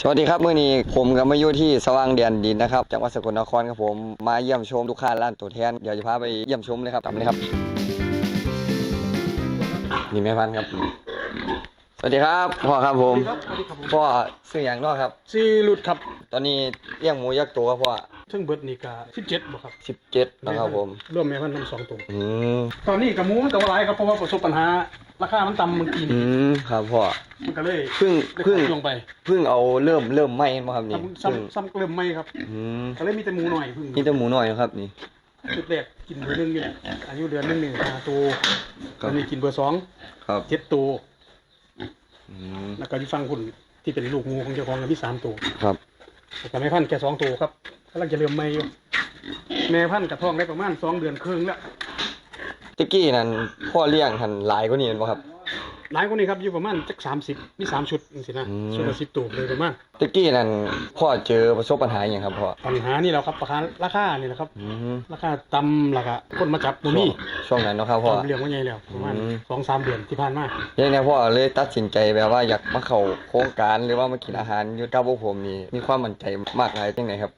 สวัสดีครับมื้อนี้ผมกับมาอยู่ที่สว่างแดนดินนะครับจังหวัดสกลนครครับผมมาเยี่ยมชมลูกค้าร้านตัวแทนเดี๋ยวจะพาไปเยี่ยมชมเลยครับตามเลยครับนี่แม่พันธุ์ครับ สวัสดีครับพ่อครับผมสวัสดีครับผมพ่อซื้ออย่างเนอกครับซีรุดครับตอนนี้เลี้ยงหมูยักษ์ตัวครับพ่อซึ่งเบิดนี่ก็สิบเจ็ดบ่ครับสิบเจ็ดนะครับผม ร่วมแม่พันธุ์ทั้งสองตัว อืมตอนนี้กับหมูมันก็ว่าหลายครับเพราะว่าประสบปัญหา ราคามันต่ำเมื่อกี้อืนี่มครับพ่อมันก็เลยเพิ่งได้เพิ่งขาดลงไปเพิ่งเอาเริ่มเริ่มไหมมาครับนี่ซ้ำเพิ่งซ้ำซ้ำเริ่มไม่ครับอืมก็เลยมีแต่หมูหน่อยเพิ่งนี่แต่หมูหน่อยนะครับนี่ชุดแรกกินเบอร์หนึ่งนี่แหละอายุเดือนหนึงหนึ่งห้าตัวคตรับอนนี้กินเบอร์สองครับเจ็ดตัวอืมแล้วก็ที่ฟังคุณที่เป็นลูกงูของเจ้าของกันที่สามตัวครับแต่แม่พันธุ์แค่สองตัวครับกำลังจะเริ่มไม่อยู่แม่พันธุ์กระท้องได้ประมาณสองเดือนครึ่งแล้ว ตะกี้นั่นพ่อเลี้ยงหันหลายกว่านี้เห็นบ่ครับ หลายคนนี่ครับอยู่ประมาณจักสามสิบมีสามชุดจังซี่นะอืม ชุดละสิบตัวเลยประมาณตะกี้นั่นพ่อเจอประสบปัญหาอย่างครับพ่อปัญหานี่แหละครับราคาราคานี่แหละครับ อืมราคาต่ำราคาคนมาจับบ่ช่วมีงช่วงนั้นเนาะครับพ่อตอนเลี้ยงว่าไงแล้วประมาณอืม สองสามเดือนที่ผ่านมายังไงพ่อเลยตัดสินใจแบบว่าอยากมาเข้าโครงการหรือว่ามากินอาหารอยู่กับพวกผมนี่มีความมั่นใจมากหลายจังไดครับ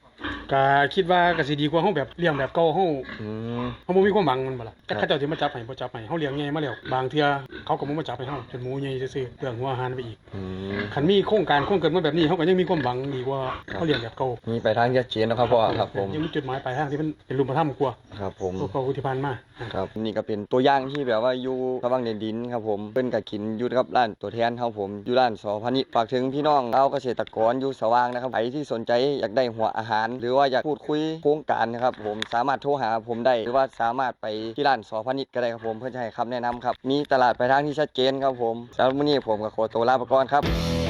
ก็คิดว่าก็สิดีกว่าเฮาแบบเลี้ยงแบบเก่าเฮาอืมเฮาบ่มีความหวังมันบ่ล่ะครัจับกเขาเจ้าสิมาจับให้บ่จับให้เฮาเลี้ยงใหญ่มาแล้วบางเทื่อเขาก็บ่มาจับให้เฮาจนหมูใหญ่ซื่อๆเปลืองหัวอาหารไปอีกอืมคันมีโครงการโครงเกิดมาแบบนี้เฮาก็ยังมีความหวังดีกว่าครับเฮาเลี้ยงแบบเก่ามีไปทางชัดเจนเนาะครับพ่อครับผมยังมีจุดหมายปลายทางที่มันเป็นรูปธรรมกว่าครับผม ตัวเก่าที่ผ่านมา ครับนี่ก็เป็นตัวอย่างที่แบบว่าอยู่สว่างเด่นดินครับผมเพิ่นก็กินอยู่กับร้านตัวแทนครับผมอยู่ร้านสอพานิชย์ฝากถึงพี่น้องชาวเกษตรกรอยู่สว่างนะครับใครที่สนใจอยากได้หัวอาหาร หรือว่าอยากพูดคุยโครงการนะครับผมสามารถโทรหาผมได้หรือว่าสามารถไปที่ร้านสอพนิชก็ได้ครับผมเพื่อจะให้คำแนะนำครับมีตลาดไปทางที่ชัดเจนครับผมแล้ววันนี้ผมก็ขอตัวลาไปก่อนครับ